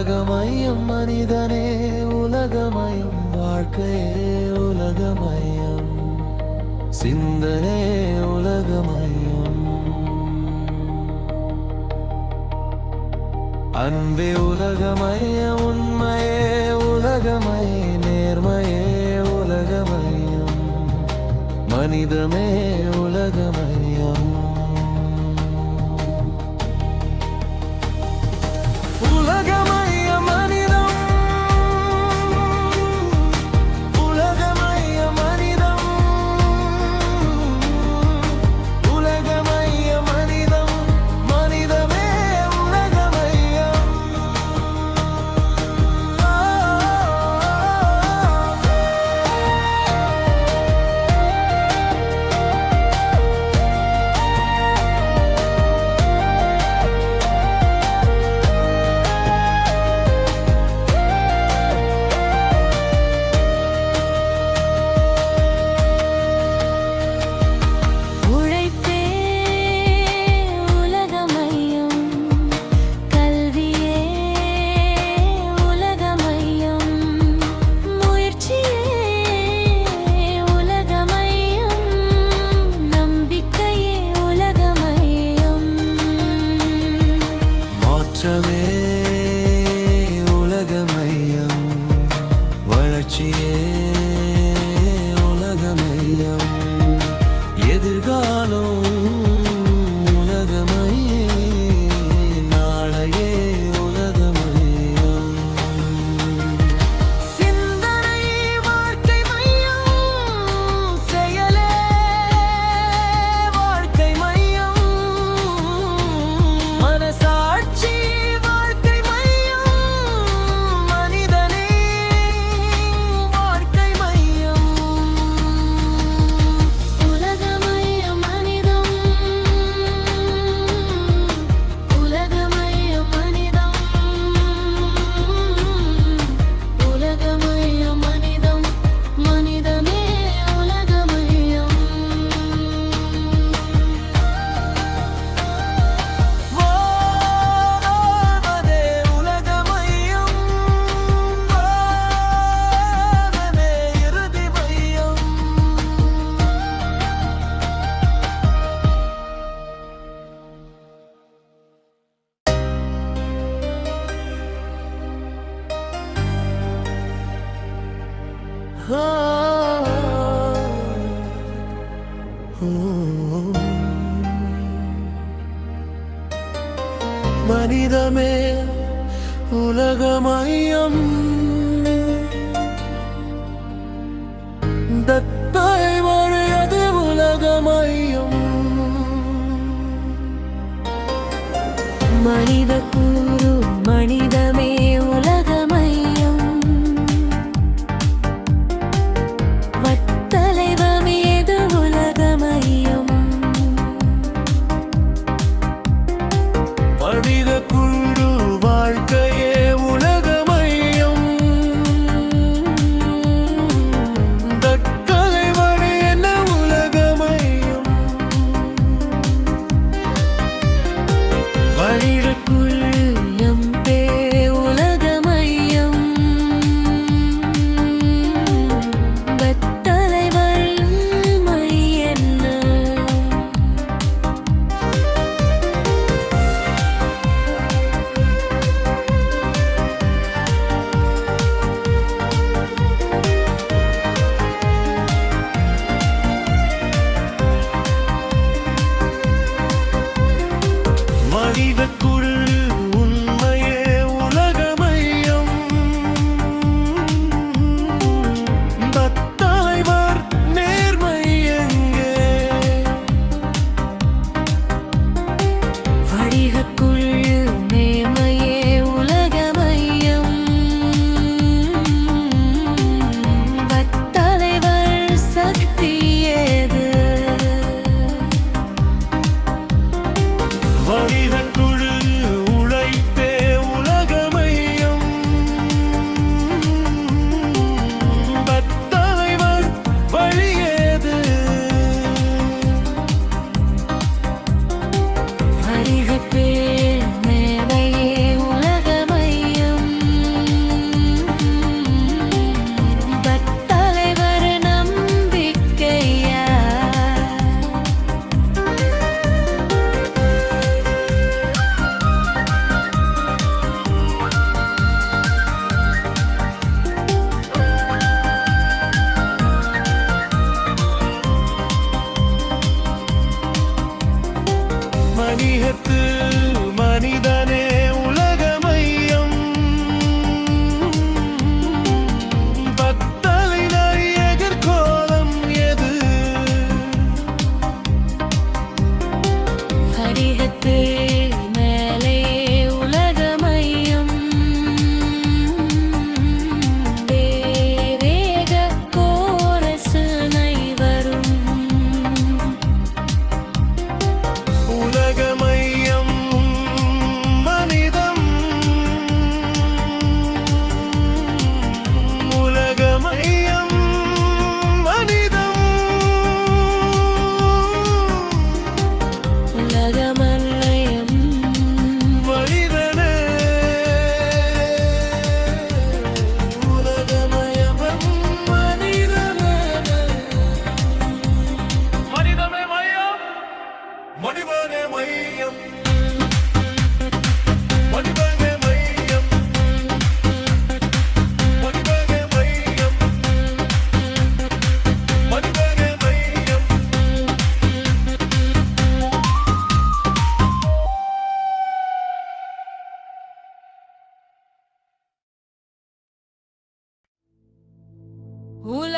உலகமயம் மனிதனே உலகமயம் வாழ்க்கையே உலகமயம். சிந்தனே உலகமயம். அன்பே உலகமய உண்மையே உலகமய நேர்மையே உலகமயம். மனிதமே உலகமயம் மனித சேர்த்து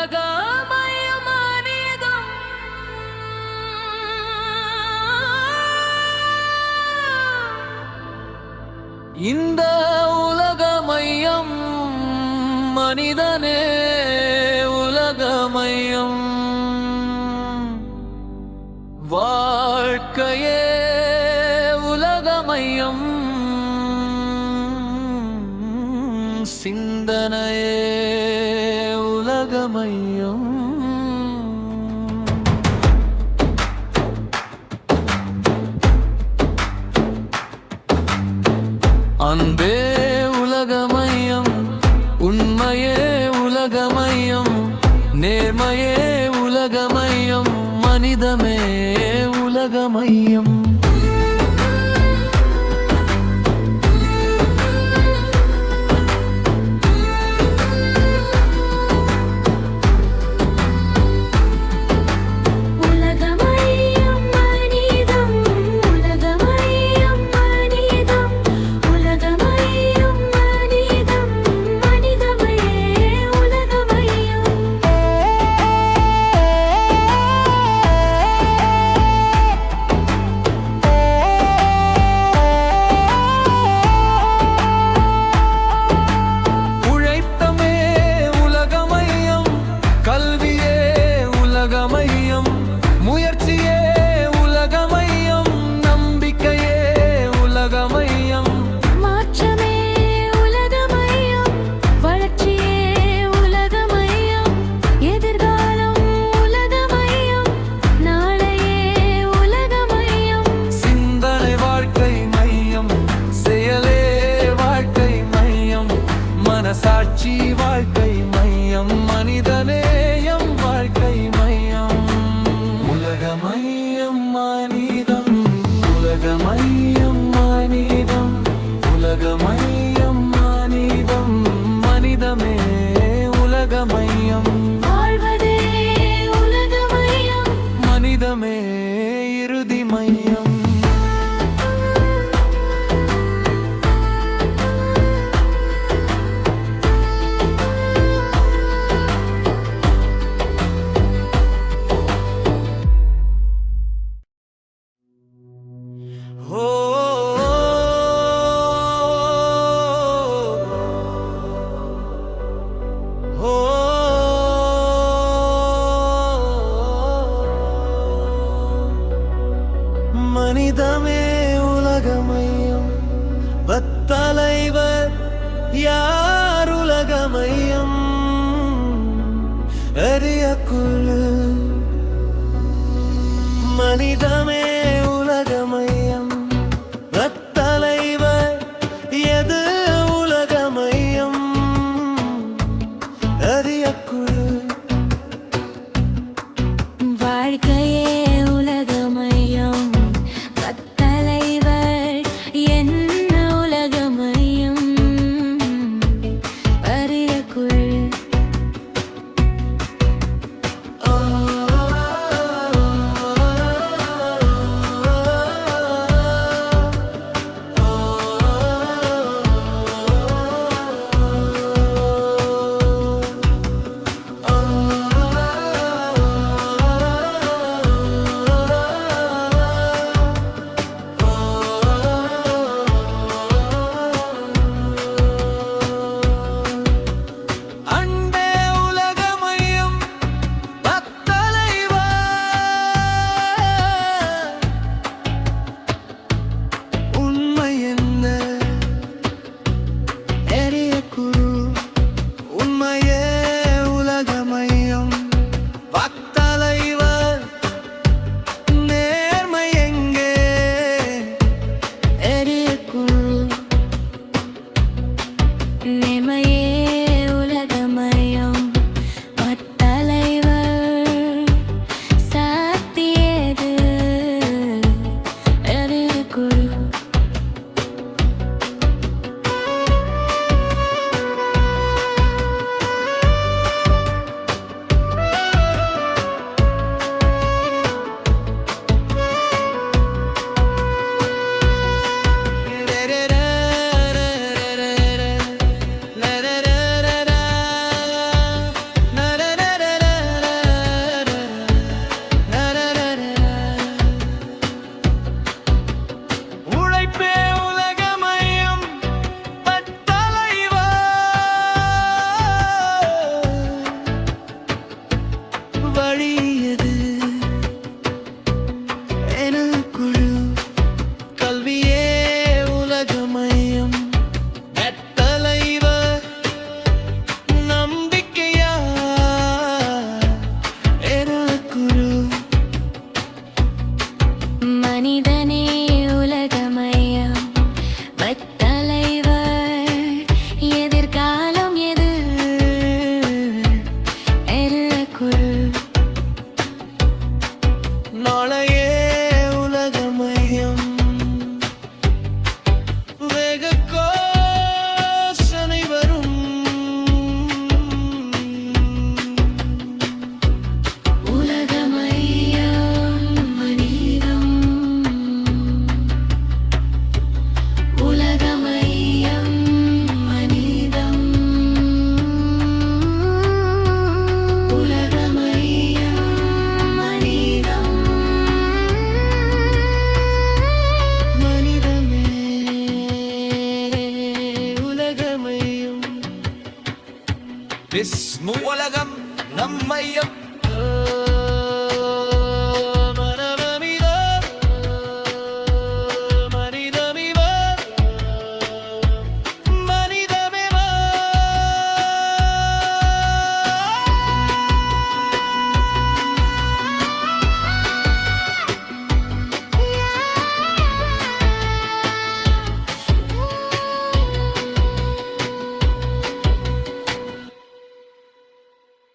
உலகமயமானேதம் இந்த உலகமயம் மனிதனே உலகமயம். வாழ்க்கையே உலகமயம். சிந்தனையே நேர்மையே உலகமையம் மனிதமே உலகமையம். அறியக்குள் மனிதமே